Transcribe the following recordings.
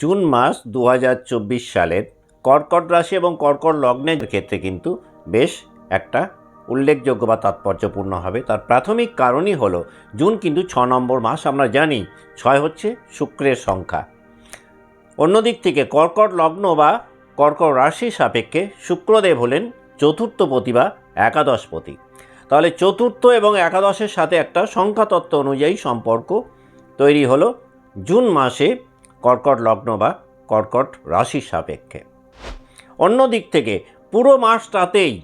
June মাস দু হাজার চব্বিশ সালের কর্কট রাশি এবং কর্কট লগ্নের ক্ষেত্রে কিন্তু বেশ একটা উল্লেখযোগ্য বা তাৎপর্যপূর্ণ হবে। তার প্রাথমিক কারণই হলো, জুন কিন্তু ছ নম্বর মাস আমরা জানি, ছয় হচ্ছে শুক্রের সংখ্যা। অন্যদিক থেকে কর্কট লগ্ন বা কর্কট রাশির সাপেক্ষে শুক্রদেব হলেন চতুর্থপতি বা একাদশপতি তাহলে চতুর্থ এবং একাদশের সাথে একটা সংখ্যাতত্ত্ব অনুযায়ী সম্পর্ক তৈরি হলো। জুন মাসে কর্কট লগ্ন বা কর্কট রাশির সাপেক্ষে। অন্য দিক থেকে পুরো মাসটাতেই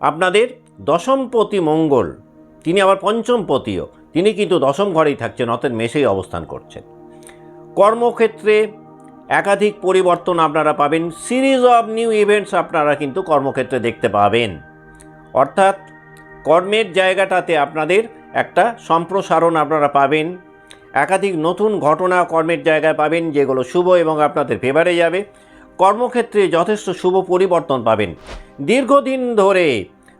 আপনাদের দশমপতি মঙ্গল, তিনি আবার পঞ্চমপতিও তিনি কিন্তু দশম ঘরেই থাকছেন, অর্থাৎ মেষেই অবস্থান করছেন। কর্মক্ষেত্রে একাধিক পরিবর্তন আপনারা পাবেন, সিরিজ অফ নিউ ইভেন্টস আপনারা কিন্তু কর্মক্ষেত্রে দেখতে পাবেন। অর্থাৎ কর্মের জায়গাটাতে আপনাদের একটা সম্প্রসারণ আপনারা পাবেন একাধিক নতুন ঘটনা কর্মের জায়গায় পাবেন, যেগুলো শুভ এবং আপনাদের ফেভারে যাবে। কর্মক্ষেত্রে যথেষ্ট শুভ পরিবর্তন পাবেন। দীর্ঘদিন ধরে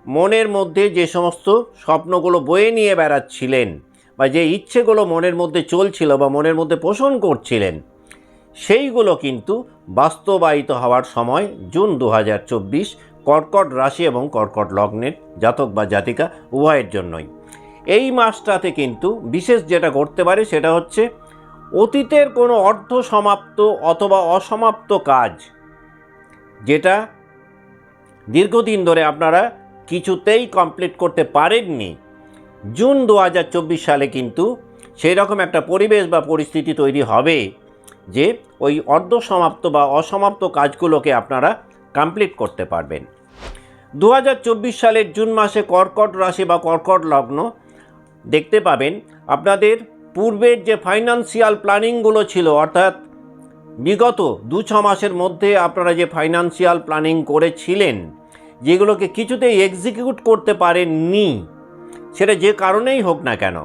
মনের মধ্যে যে সমস্ত স্বপ্নগুলো বয়ে নিয়ে বেড়াচ্ছিলেন বা যে ইচ্ছেগুলো মনের মধ্যে চলছিল বা মনের মধ্যে পোষণ করছিলেন, সেইগুলো কিন্তু বাস্তবায়িত হওয়ার সময় জুন দু হাজার চব্বিশ কর্কট রাশি এবং কর্কট লগ্নের জাতক বা জাতিকা উভয়ের জন্যই। এই মাসটাতে কিন্তু বিশেষ যেটা করতে পারে সেটা হচ্ছে অতীতের কোনো অর্ধ সমাপ্ত অথবা অসমাপ্ত কাজ, যেটা দীর্ঘদিন ধরে আপনারা কিছুতেই কমপ্লিট করতে পারেননি। জুন দু হাজার চব্বিশ সালে কিন্তু সেই রকম একটা পরিবেশ বা পরিস্থিতি তৈরি হবে যে ওই অর্ধ সমাপ্ত বা অসমাপ্ত কাজগুলোকে আপনারা কমপ্লিট করতে পারবেন। দু হাজার চব্বিশ সালের জুন মাসে কর্কট রাশি বা কর্কট লগ্ন দেখতে পাবেন আপনাদের পূর্বের যে ফাইন্যান্সিয়াল প্ল্যানিংগুলো ছিল, অর্থাৎ বিগত দু ছ মাসের মধ্যে আপনারা যে ফাইন্যান্সিয়াল প্ল্যানিং করেছিলেন, যেগুলোকে কিছুতেই এক্সিকিউট করতে পারেননি, সেটা যে কারণেই হোক না কেন,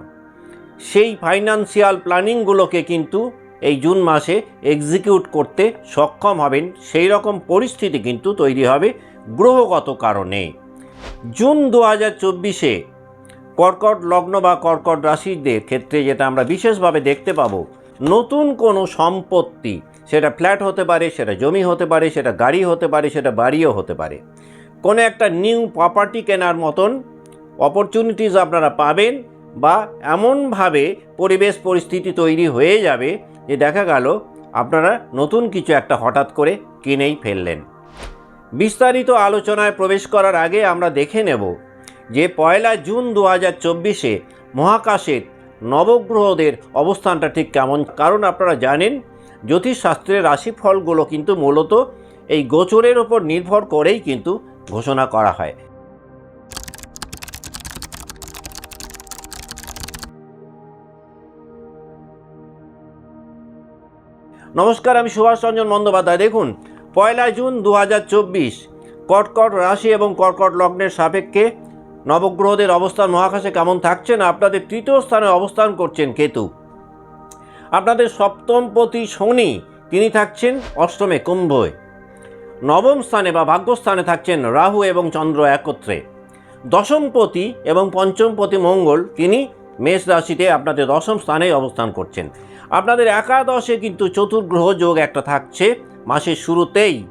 সেই ফাইন্যান্সিয়াল প্ল্যানিংগুলোকে কিন্তু এই জুন মাসে এক্সিকিউট করতে সক্ষম হবেন। সেই রকম পরিস্থিতি কিন্তু তৈরি হবে গ্রহগত কারণে। জুন দু হাজার চব্বিশে কর্কট লগ্ন বা কর্কট রাশিদের ক্ষেত্রে যেটা আমরা বিশেষভাবে দেখতে পাবো, নতুন কোনো সম্পত্তি, সেটা ফ্ল্যাট হতে পারে, সেটা জমি হতে পারে, সেটা গাড়ি হতে পারে, সেটা বাড়িও হতে পারে। কোনো একটা নিউ প্রপার্টি কেনার মতন অপরচুনিটিস আপনারা পাবেন বা এমনভাবে পরিবেশ পরিস্থিতি তৈরি হয়ে যাবে যে দেখা গেল আপনারা নতুন কিছু একটা হঠাৎ করে কিনেই ফেললেন। বিস্তারিত আলোচনায় প্রবেশ করার আগে আমরা দেখে নেব যে পয়লা জুন দু হাজার চব্বিশে মহাকাশের নবগ্রহদের অবস্থানটা ঠিক কেমন? কারণ আপনারা জানেন, জ্যোতিষশাস্ত্রের রাশিফলগুলো কিন্তু মূলত এই গোচরের ওপর নির্ভর করেই কিন্তু ঘোষণা করা হয়। নমস্কার, আমি সুভাষ রঞ্জন বন্দ্যোপাধ্যায়। দেখুন, পয়লা জুন দু হাজার চব্বিশ, কর্কট রাশি এবং কর্কট লগ্নের সাপেক্ষে নবগ্রহদের অবস্থান মহাকাশে কেমন থাকছেন আপনাদের তৃতীয় স্থানে অবস্থান করছেন কেতু। আপনাদের সপ্তম পতি শনি, তিনি থাকছেন অষ্টমে কুম্ভয় নবম স্থানে বা ভাগ্যস্থানে থাকছেন রাহু এবং চন্দ্র একত্রে। দশমপতি এবং পঞ্চমপতি মঙ্গল, তিনি মেষ রাশিতে আপনাদের দশম স্থানে অবস্থান করছেন। আপনাদের একাদশে কিন্তু চতুর্গ্রহ যোগ একটা থাকছে, মাসের শুরুতেই।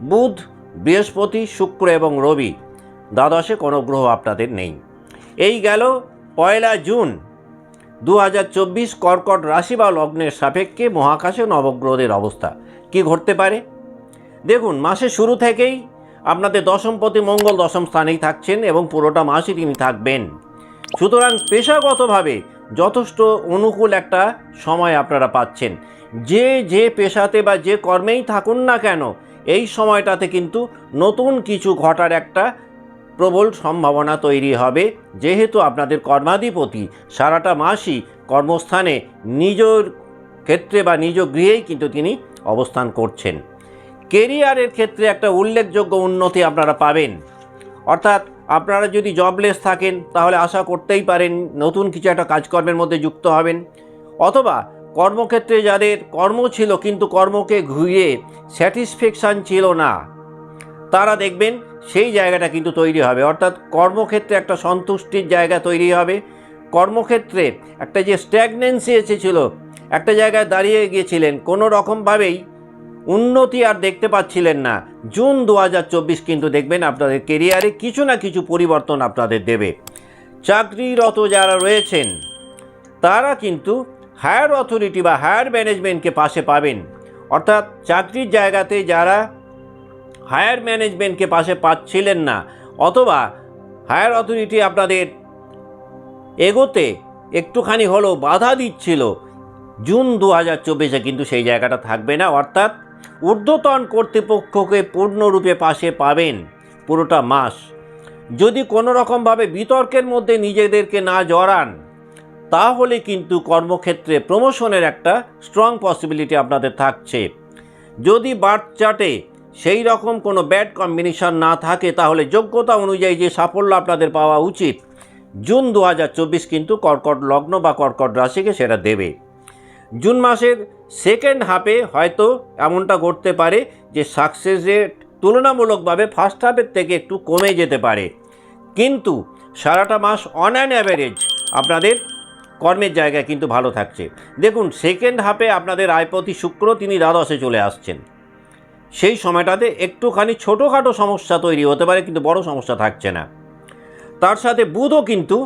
বুধ, বৃহস্পতি, শুক্র এবং রবি। দ্বাদশে কোনো গ্রহ আপনাদের নেই। এই গেল পয়লা জুন দু হাজার চব্বিশ কর্কট রাশি বা লগ্নের সাপেক্ষে মহাকাশে নবগ্রহদের অবস্থা কি ঘটতে পারে? দেখুন, মাসের শুরু থেকেই আপনাদের দশমপতি মঙ্গল দশম স্থানেই থাকছেন এবং পুরোটা মাসই তিনি থাকবেন। সুতরাং পেশাগতভাবে যথেষ্ট অনুকূল একটা সময় আপনারা পাচ্ছেন। যে যে পেশাতে বা যে কর্মেই থাকুন না কেন, এই সময়টাতে কিন্তু নতুন কিছু ঘটার একটা প্রবল সম্ভাবনা তৈরি হবে। যেহেতু আপনাদের কর্মাধিপতি সারাটা মাসই কর্মস্থানে নিজের ক্ষেত্রে বা নিজ গৃহেই কিন্তু তিনি অবস্থান করছেন। কেরিয়ারের ক্ষেত্রে একটা উল্লেখযোগ্য উন্নতি আপনারা পাবেন। অর্থাৎ আপনারা যদি জবলেস থাকেন, তাহলে আশা করতেই পারেন নতুন কিছু একটা কাজকর্মের মধ্যে যুক্ত হবেন। অথবা কর্মক্ষেত্রে যাদের কর্ম ছিল কিন্তু কর্মকে ঘুরিয়ে স্যাটিসফ্যাকশান ছিল না, তারা দেখবেন সেই জায়গাটা কিন্তু তৈরি হবে। অর্থাৎ কর্মক্ষেত্রে একটা সন্তুষ্টির জায়গা তৈরি হবে। কর্মক্ষেত্রে একটা যে স্ট্যাগনেন্সি এসেছিল, একটা জায়গায় দাঁড়িয়ে গিয়েছিলেন, কোনো রকমভাবেই উন্নতি আর দেখতে পাচ্ছিলেন না। জুন দু হাজার চব্বিশ কিন্তু দেখবেন আপনাদের কেরিয়ারে কিছু না কিছু পরিবর্তন আপনাদের দেবে। চাকরিরত যারা রয়েছেন, তারা কিন্তু হায়ার অথরিটি বা হায়ার ম্যানেজমেন্টকে পাশে পাবেন। অর্থাৎ চাকরির জায়গাতে যারা হায়ার ম্যানেজমেন্টকে পাশে পাচ্ছিলেন না, অথবা হায়ার অথরিটি আপনাদের এগোতে একটুখানি হলেও বাধা দিচ্ছিল। জুন দু হাজার চব্বিশে কিন্তু সেই জায়গাটা থাকবে না, অর্থাৎ ঊর্ধ্বতন কর্তৃপক্ষকে পূর্ণরূপে পাশে পাবেন পুরোটা মাস। যদি কোনো রকমভাবে বিতর্কের মধ্যে নিজেদেরকে না জড়ান, তাহলে কিন্তু কর্মক্ষেত্রে প্রমোশনের একটা স্ট্রং পসিবিলিটি আপনাদের থাকছে। যদি বার্থ চার্টে সেই রকম কোনো ব্যাড কম্বিনেশন না থাকে, তাহলে যোগ্যতা অনুযায়ী যে সাফল্য আপনাদের পাওয়া উচিত, জুন দু হাজার চব্বিশ কিন্তু কর্কট লগ্ন বা কর্কট রাশিকে সেটা দেবে। জুন মাসের সেকেন্ড হাফে হয়তো এমনটা ঘটতে পারে যে সাকসেস রেট তুলনামূলকভাবে ফার্স্ট হাফের থেকে একটু কমে যেতে পারে। কিন্তু সারাটা মাস অন অ্যান অ্যাভারেজ আপনাদের কর্মের জায়গায় কিন্তু ভালো থাকছে। দেখুন সেকেন্ড হাফে আপনাদের আয়পতি শুক্র, তিনি দ্বাদশে চলে আসছেন। সেই সময়টাতে একটুখানি ছোটোখাটো সমস্যা তৈরি হতে পারে, কিন্তু বড় সমস্যা থাকছে না। তার সাথে বুধও কিন্তু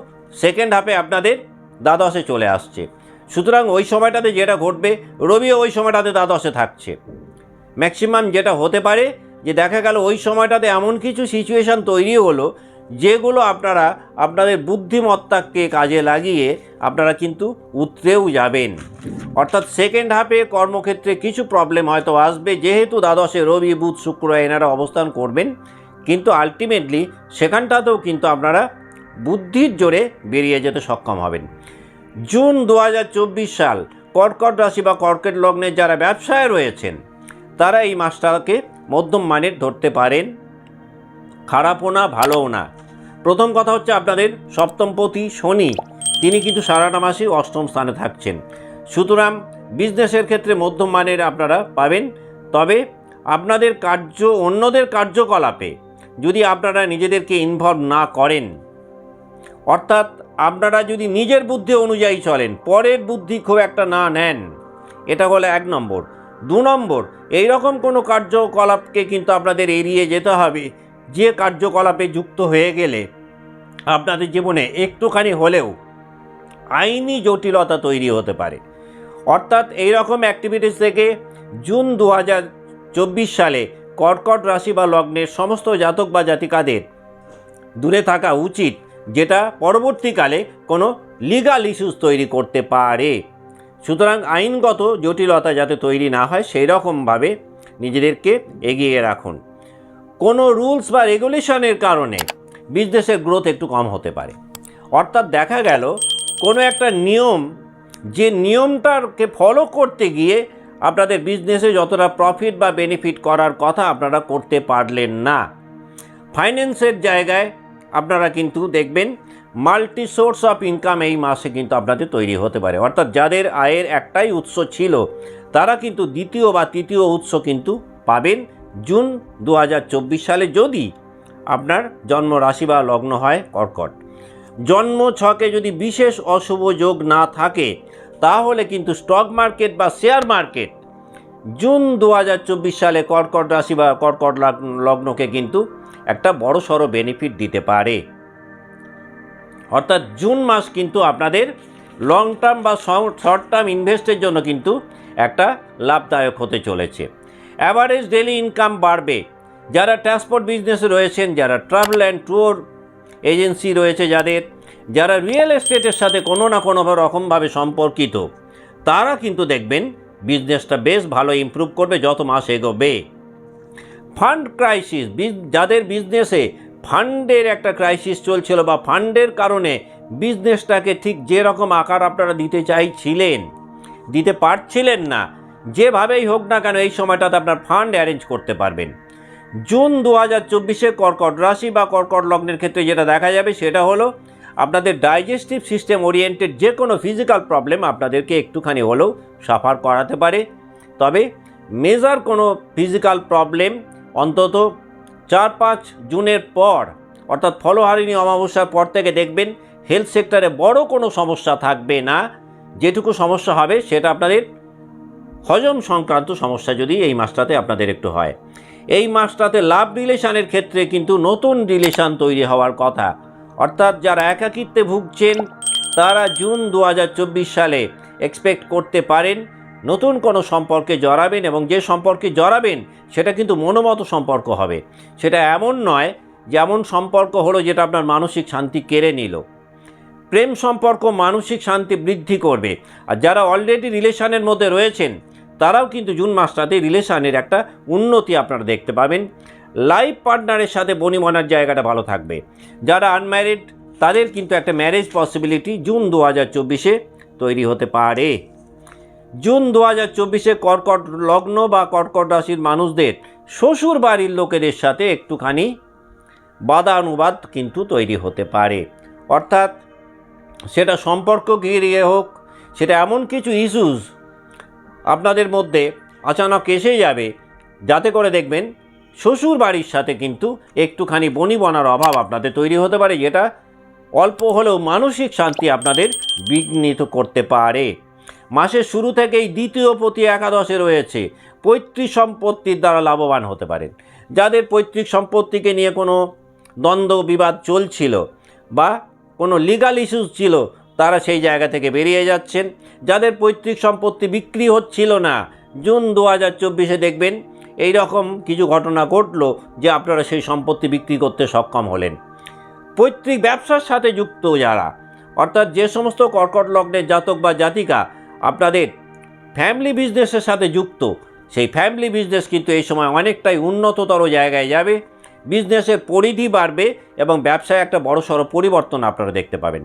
সেকেন্ড হাফে আপনাদের দ্বাদশে চলে আসছে। সুতরাং ওই সময়টাতে যেটা ঘটবে, রবিও ওই সময়টাতে দ্বাদশে থাকছে। ম্যাক্সিমাম যেটা হতে পারে, যে দেখা গেল ওই সময়টাতে এমন কিছু সিচুয়েশান তৈরি হলো যেগুলো আপনারা আপনাদের বুদ্ধিমত্তাকে কাজে লাগিয়ে আপনারা কিন্তু উতরেও যাবেন। অর্থাৎ সেকেন্ড হাফে কর্মক্ষেত্রে কিছু প্রবলেম হয়তো আসবে, যেহেতু দ্বাদশে রবি, বুধ, শুক্র এনারা অবস্থান করবেন। কিন্তু আলটিমেটলি সেখানটাতেও কিন্তু আপনারা বুদ্ধির জোরে বেরিয়ে যেতে সক্ষম হবেন। জুন দু হাজার চব্বিশ সাল, কর্কট রাশি বা কর্কট লগ্নের যারা ব্যবসায় রয়েছেন, তারা এই মাসটাকে মধ্যম মানের ধরতে পারেন। খারাপও না, ভালোও না। প্রথম কথা হচ্ছে আপনাদের, সপ্তমপতি শনি, তিনি কিন্তু সারাটা মাসে অষ্টম স্থানে থাকছেন। সুতরাং বিজনেসের ক্ষেত্রে মধ্যম মানের আপনারা পাবেন। তবে আপনাদের কার্য, অন্যদের কার্যকলাপে যদি আপনারা নিজেদেরকে ইনভলভ না করেন, অর্থাৎ আপনারা যদি নিজের বুদ্ধি অনুযায়ী চলেন, পরের বুদ্ধি খুব একটা না নেন, এটা হলো এক নম্বর। দু নম্বর এই রকম কোনো কার্যকলাপকে কিন্তু আপনাদের এড়িয়ে যেতে হবে যে কার্যকলাপে যুক্ত হয়ে গেলে আপনাদের জীবনে একটুখানি হলেও আইনি জটিলতা তৈরি হতে পারে। অর্থাৎ এই রকম অ্যাক্টিভিটিস থেকে জুন দু সালে কর্কট রাশি বা লগ্নের সমস্ত জাতক বা জাতিকাদের দূরে থাকা উচিত, যেটা পরবর্তীকালে কোনো লিগাল ইস্যুস তৈরি করতে পারে। সুতরাং আইনগত জটিলতা যাতে তৈরি না হয় সেই রকমভাবে নিজেদেরকে এগিয়ে রাখুন। কোনো রুলস বা রেগুলেশনের কারণে বিজনেসের গ্রোথ একটু কম হতে পারে। অর্থাৎ দেখা গেল, কোনো একটা নিয়ম, যে নিয়মটাকে ফলো করতে গিয়ে আপনাদের বিজনেসে যতটা প্রফিট বা বেনিফিট করার কথা আপনারা করতে পারলেন না। ফাইন্যান্সের জায়গায় আপনারা কিন্তু দেখবেন মাল্টি সোর্স অফ ইনকাম এই মাসে কিন্তু আপনাদের তৈরি হতে পারে। অর্থাৎ যাদের আয়ের একটাই উৎস ছিল, তারা কিন্তু দ্বিতীয় বা তৃতীয় উৎস কিন্তু পাবেন। জুন দু হাজার চব্বিশ সালে যদি আপনার জন্ম রাশি বা লগ্ন হয় কর্কট। জন্ম ছকে যদি বিশেষ অশুভ যোগ না থাকে, তাহলে কিন্তু স্টক মার্কেট বা শেয়ার মার্কেট জুন দু হাজার চব্বিশ সালে কর্কট রাশি বা কর্কট লাগ- লগ্নকে কিন্তু একটা বড় সড়ো বেনিফিট দিতে পারে। অর্থাৎ জুন মাস কিন্তু আপনাদের লং টার্ম বা শর্ট টার্ম ইনভেস্টের জন্য কিন্তু একটা লাভদায়ক হতে চলেছে। অ্যাভারেজ ডেলি ইনকাম বাড়বে। যারা ট্রান্সপোর্ট বিজনেসে রয়েছেন, যারা ট্রাভেল অ্যান্ড ট্যুর এজেন্সি রয়েছে যাদের, যারা রিয়েল এস্টেটের সাথে কোনো না কোনো রকমভাবে সম্পর্কিত, তারা কিন্তু দেখবেন বিজনেসটা বেশ ভালো ইমপ্রুভ করবে যত মাস এগোবে। ফান্ড ক্রাইসিস যাদের বিজনেসে ফান্ডের একটা ক্রাইসিস চলছিল বা ফান্ডের কারণে বিজনেসটাকে ঠিক যেরকম আকার আপনারা দিতে চাইছিলেন, দিতে পারছিলেন না যেভাবেই হোক না কেন এই সময়টাতে আপনার ফান্ড অ্যারেঞ্জ করতে পারবেন। জুন দু হাজার চব্বিশে কর্কট রাশি বা কর্কট লগ্নের ক্ষেত্রে যেটা দেখা যাবে সেটা হলো আপনাদের ডাইজেস্টিভ সিস্টেম ওরিয়েন্টেড যে কোনো ফিজিক্যাল প্রবলেম আপনাদেরকে একটুখানি হলেও সাফার করাতে পারে। তবে মেজার কোনো ফিজিক্যাল প্রবলেম অন্তত চার পাঁচ জুনের পর, অর্থাৎ ফলহারিণী অমাবস্যার পর থেকে দেখবেন হেলথ সেক্টরে বড় কোনো সমস্যা থাকবে না। যেটুকু সমস্যা হবে সেটা আপনাদের হজম সংক্রান্ত সমস্যা যদি এই মাসটাতে আপনাদের একটু হয়। এই মাসটাতে লাভ রিলেশনের ক্ষেত্রে কিন্তু নতুন রিলেশন তৈরি হওয়ার কথা। অর্থাৎ যারা একাকিত্বে ভুগছেন, তারা জুন দু হাজার চব্বিশ সালে এক্সপেক্ট করতে পারেন, নতুন কোনো সম্পর্কে জড়াবেন এবং যে সম্পর্কে জড়াবেন, সেটা কিন্তু মনোমতো সম্পর্ক হবে। সেটা এমন নয় যেমন সম্পর্ক হলো যেটা আপনার মানসিক শান্তি কেড়ে নিল। প্রেম সম্পর্ক মানসিক শান্তি বৃদ্ধি করবে। আর যারা অলরেডি রিলেশনের মধ্যে রয়েছেন তারাও কিন্তু জুন মাসটাতে রিলেশনের একটা উন্নতি আপনারা দেখতে পাবেন। লাইফ পার্টনারের সাথে বনিমনার জায়গাটা ভালো থাকবে। যারা আনম্যারিড, তাদের কিন্তু একটা ম্যারেজ পসিবিলিটি জুন দু হাজার চব্বিশে তৈরি হতে পারে। জুন দু হাজার চব্বিশে কর্কট লগ্ন বা কর্কট রাশির মানুষদের শ্বশুর বাড়ির লোকেদের সাথে একটুখানি বাদানুবাদ কিন্তু তৈরি হতে পারে। অর্থাৎ সেটা সম্পর্ক ঘিরিয়ে হোক, সেটা এমন কিছু ইস্যুস আপনাদের মধ্যে আচানক এসে যাবে। যাতে করে দেখবেন শ্বশুর বাড়ির সাথে কিন্তু একটুখানি বনিবনার অভাব আপনাদের তৈরি হতে পারে, যেটা অল্প হলেও মানসিক শান্তি আপনাদের বিঘ্নিত করতে পারে। মাসের শুরু থেকেই দ্বিতীয় প্রতি একাদশে রয়েছে। পৈতৃক সম্পত্তির দ্বারা লাভবান হতে পারেন। যাদের পৈতৃক সম্পত্তিকে নিয়ে কোনো দ্বন্দ্ব বিবাদ চলছিল বা কোনো লিগাল ইস্যুস ছিল তারা সেই জায়গা থেকে বেরিয়ে যাচ্ছেন। যাদের পৈতৃক সম্পত্তি বিক্রি হচ্ছিল না। জুন দু হাজার চব্বিশে দেখবেন এই রকম কিছু ঘটনা ঘটলো যে আপনারা সেই সম্পত্তি বিক্রি করতে সক্ষম হলেন। পৈতৃক ব্যবসার সাথে যুক্ত যারা, অর্থাৎ যে সমস্ত কর্কট লগ্নের জাতক বা জাতিকা আপনাদের ফ্যামিলি বিজনেসের সাথে যুক্ত, সেই ফ্যামিলি বিজনেস কিন্তু এই সময় অনেকটাই উন্নততর জায়গায় যাবে। বিজনেসের পরিধি বাড়বে এবং ব্যবসায় একটা বড়সড় পরিবর্তন আপনারা দেখতে পাবেন।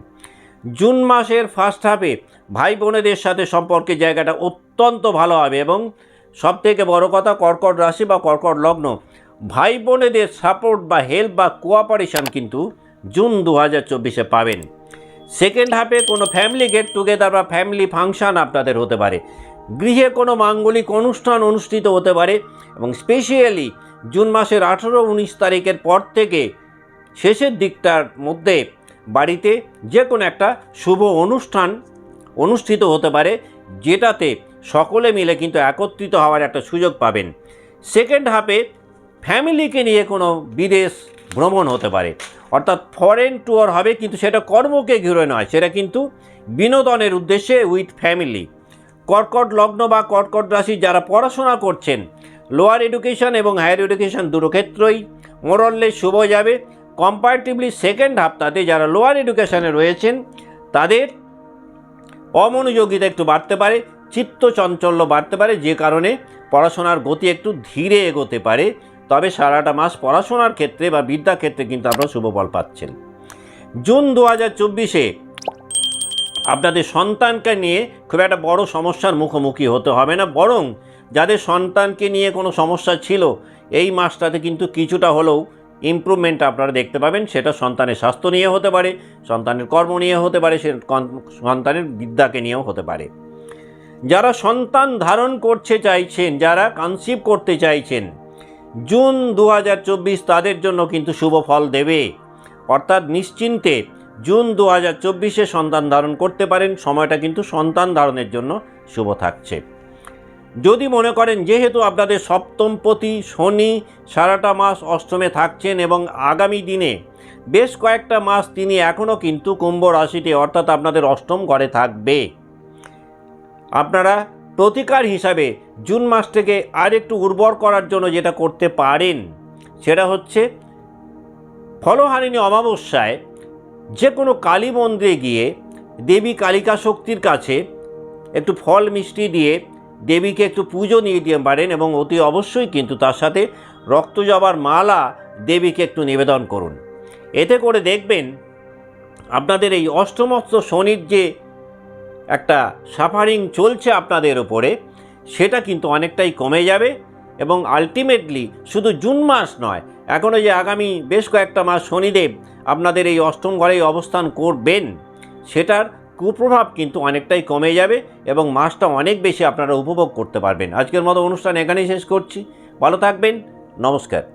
জুন মাসের ফার্স্ট হাফে ভাই বোনেদের সাথে সম্পর্কের জায়গাটা অত্যন্ত ভালো হবে এবং সবথেকে বড় কথা কর্কট রাশি বা কর্কট লগ্ন ভাই বোনেদের সাপোর্ট বা হেল্প বা কোঅপারেশন কিন্তু জুন দু হাজার চব্বিশে পাবেন। সেকেন্ড হাফে কোনো ফ্যামিলি গেট টুগেদার বা ফ্যামিলি ফাংশন আপনাদের হতে পারে। গৃহে কোনো মাঙ্গলিক অনুষ্ঠান অনুষ্ঠিত হতে পারে এবং স্পেশালি জুন মাসের আঠেরো উনিশ তারিখের পর থেকে শেষের দিকটার মধ্যে বাড়িতে যে কোনো একটা শুভ অনুষ্ঠান অনুষ্ঠিত হতে পারে, যেটাতে সকলে মিলে কিন্তু একত্রিত হওয়ার একটা সুযোগ পাবেন। সেকেন্ড হাফে ফ্যামিলিকে নিয়ে কোনো বিদেশ ভ্রমণ হতে পারে। অর্থাৎ ফরেন ট্যুর হবে, কিন্তু সেটা কর্মকে ঘিরে নয়, সেটা কিন্তু বিনোদনের উদ্দেশ্যে উইথ ফ্যামিলি কর্কট লগ্ন বা কর্কট রাশি যারা পড়াশোনা করছেন লোয়ার এডুকেশন এবং হায়ার এডুকেশন দুটো ক্ষেত্রই মোরললে শুভ যাবে। কম্পারেটিভলি সেকেন্ড হাফতাতে যারা লোয়ার এডুকেশনে রয়েছেন, তাদের অমনোযোগিতা একটু বাড়তে পারে চিত্ত চঞ্চল্য বাড়তে পারে, যে কারণে পড়াশোনার গতি একটু ধীরে এগোতে পারে। তবে সারাটা মাস পড়াশোনার ক্ষেত্রে বা বিদ্যা ক্ষেত্রে কিন্তু আপনারা শুভ ফল পাচ্ছেন। জুন দু হাজার চব্বিশে আপনাদের সন্তানকে নিয়ে খুব একটা বড় সমস্যার মুখোমুখি হতে হবে না, বরং যাদের সন্তানকে নিয়ে কোনো সমস্যা ছিল, এই মাসটাতে কিন্তু কিছুটা হলেও ইমপ্রুভমেন্ট আপনারা দেখতে পাবেন, সেটা সন্তানের স্বাস্থ্য নিয়ে হতে পারে, সন্তানের কর্ম নিয়ে হতে পারে, সে সন্তানের বিদ্যাকে নিয়েও হতে পারে। যারা সন্তান ধারণ করতে চাইছেন, যারা কনসিভ করতে চাইছেন, জুন দু হাজার চব্বিশ তাদের জন্য কিন্তু শুভ ফল দেবে। অর্থাৎ নিশ্চিন্তে জুন দু হাজার চব্বিশে সন্তান ধারণ করতে পারেন, সময়টা কিন্তু সন্তান ধারণের জন্য শুভ থাকছে। যদি মনে করেন যেহেতু আপনাদের সপ্তমপতি শনি সারাটা মাস অষ্টমে থাকছেন এবং আগামী দিনে বেশ কয়েকটা মাস তিনি এখনও কিন্তু কুম্ভ রাশিতে, অর্থাৎ আপনাদের অষ্টম ঘরে থাকবে। আপনারা প্রতিকার হিসাবে জুন মাসটাকে আর একটু উর্বর করার জন্য যেটা করতে পারেন, সেটা হচ্ছে ফলহারিণী অমাবস্যায় যে কোনো কালী মন্দিরে গিয়ে দেবী কালিকা শক্তির কাছে একটু ফল মিষ্টি দিয়ে দেবীকে একটু পুজো নিয়ে দিয়ে পারেন এবং অতি অবশ্যই কিন্তু তার সাথে রক্ত রক্তজবার মালা দেবীকে একটু নিবেদন করুন। এতে করে দেখবেন আপনাদের এই অষ্টমস্ত শনির যে একটা সাফারিং চলছে আপনাদের ওপরে সেটা কিন্তু অনেকটাই কমে যাবে এবং আলটিমেটলি শুধু জুন মাস নয় এখনও যে আগামী বেশ কয়েকটা মাস শনিদেব আপনাদের এই অষ্টম ঘরেই অবস্থান করবেন, সেটার কুপ্রভাব কিন্তু অনেকটাই কমে যাবে এবং মাসটা অনেক বেশি আপনারা উপভোগ করতে পারবেন। আজকের মতো অনুষ্ঠান এখানেই শেষ করছি। ভালো থাকবেন, নমস্কার।